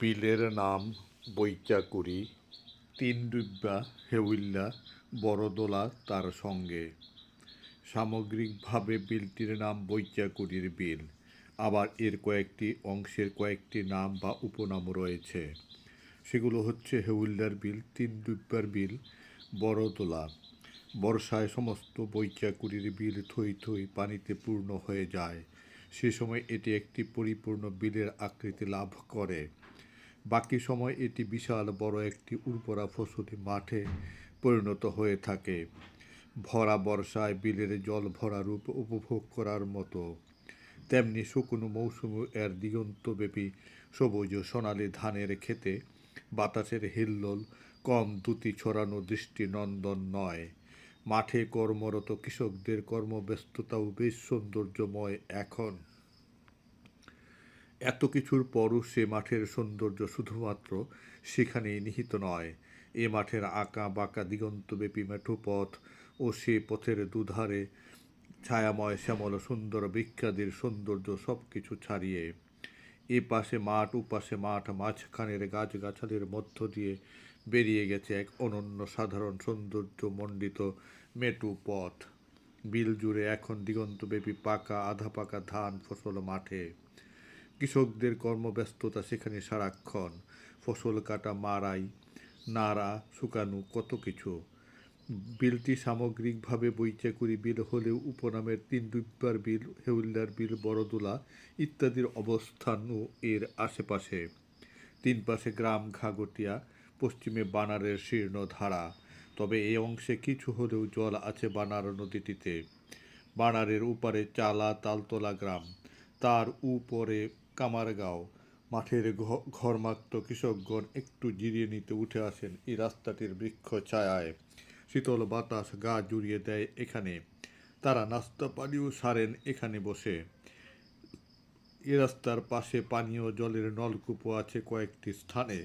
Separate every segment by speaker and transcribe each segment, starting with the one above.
Speaker 1: বিলের নাম বৈচাকুড়ি, তিন ডিব্বা হেউল্লা বড়দোলা তার সঙ্গে। সামগ্রিকভাবে বিলটির নাম বৈচাকুড়ির বিল, আবার এর কয়েকটি অংশের কয়েকটি নাম বা উপনাম রয়েছে। সেগুলো হচ্ছে হেউল্লার বিল, তিন ডিব্বার বিল, বড়দোলা। বর্ষায় সমস্ত বৈচাকুড়ির বিল থই থই পানিতে পূর্ণ হয়ে যায়। সে সময় এটি একটি পরিপূর্ণ বিলের আকৃতি লাভ করে। বাকি সময় এটি বিশাল বড় একটি উর্বরা ফসলি মাঠে পরিণত হয়ে থাকে। ভরা বর্ষায় বিলের জল ভরা রূপ উপভোগ করার মতো। তেমনি শুকনো মৌসুমে এর দিগন্তব্যাপী সবুজ সোনালি ধানের খেতে বাতাসের হিল্লোল কম দুতি ছড়ানো দৃষ্টি নন্দন নয়। মাঠে কর্মরত কৃষকদের কর্মব্যস্ততাও বেশ সৌন্দর্যময় এখন। এত কিছুর পরও সে মাঠের সৌন্দর্য শুধুমাত্র সেখানেই নিহিত নয়। এ মাঠের আঁকা বাঁকা দিগন্তব্যাপী মেঠো পথ ও সে পথের দুধারে ছায়াময় শ্যামল সুন্দর বৃক্ষাদির সৌন্দর্য সব কিছু ছাড়িয়ে এ পাশে মাঠ, ও পাশে মাঠ, মাঝখানের গাছগাছালির মধ্য দিয়ে বেরিয়ে গেছে এক অনন্য সাধারণ সৌন্দর্য মণ্ডিত মেটু পথ বিল জুড়ে এখন দিগন্তব্যাপী পাকা, আধা পাকা ধান ফসল মাঠে। কৃষকদের কর্মব্যস্ততা সেখানে সারাক্ষণ। ফসল কাটা মারাই নাড়া, শুকানো কত কিছু। বিলটি সামগ্রিকভাবে বৈচাকুরি বিল হলেও উপনামের তিন দুব্বার বিল হেউল্লার বিল, বড়দোলা ইত্যাদির অবস্থানও এর আশেপাশে। তিন পাশে গ্রাম ঘাগটিয়া, পশ্চিমে বানারের শীর্ণ ধারা তবে এই অংশে কিছু হলেও জল আছে বানার নদীটিতে। বানারের উপারে চালা তালতলা গ্রাম। তার উপরে কামারগাঁও। মাঠের ঘরমাক্ত কৃষকগণ একটু জিরিয়ে নিতে উঠে আসেন এই রাস্তাটির বৃক্ষ ছায়ায়। শীতল বাতাস গা জুড়িয়ে দেয় এখানে। তারা নাস্তা পানিও সারেন এখানে বসে। এ রাস্তার পাশে পানীয় জলের নলকূপও আছে কয়েকটি স্থানে।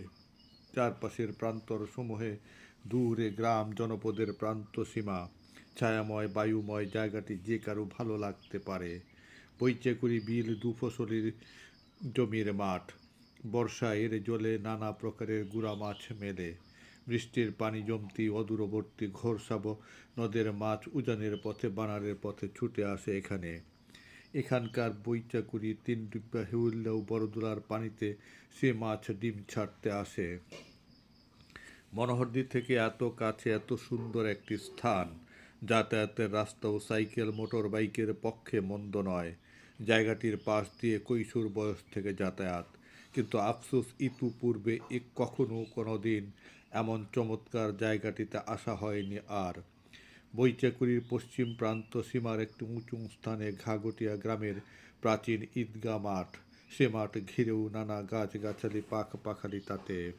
Speaker 1: চারপাশের প্রান্তর সমূহে দূরে গ্রাম জনপদের প্রান্ত সীমা। ছায়াময়, বায়ুময় জায়গাটি যে কারও ভালো লাগতে পারে। বৈচাকুড়ি বিল দুফসলির জমির মাঠ। বর্ষায় এর জলে নানা প্রকারের গুড়া মাছ মেলে। বৃষ্টির পানি জমতি অদূরবর্তী ঘোরসাব নদের মাছ উজানের পথে, বানারের পথে ছুটে আসে এখানে। এখানকার বৈচাকুড়ি তিন ডিব্বা হেউল্লা ও বড়দোলার পানিতে সে মাছ ডিম ছাড়তে আসে। মনোহরদি থেকে এত কাছে এত সুন্দর একটি স্থান। যাতায়াতের রাস্তা ও সাইকেল মোটর বাইকের পক্ষে মন্দ নয়। জায়গাটির পাশ দিয়ে কৈশোর বয়স থেকে যাতায়াত। কিন্তু আফসোস, ইতু পূর্বে এ কখনো কোনো দিন এমন চমৎকার জায়গাটিতে আসা হয়নি আর। বৈচাকুড়ির পশ্চিম প্রান্ত সীমার একটি উঁচু স্থানে ঘাগটিয়া গ্রামের প্রাচীন ঈদগা মাঠ। সে মাঠ ঘিরেও নানা গাছগাছালি পাখ পাখালি তাতে।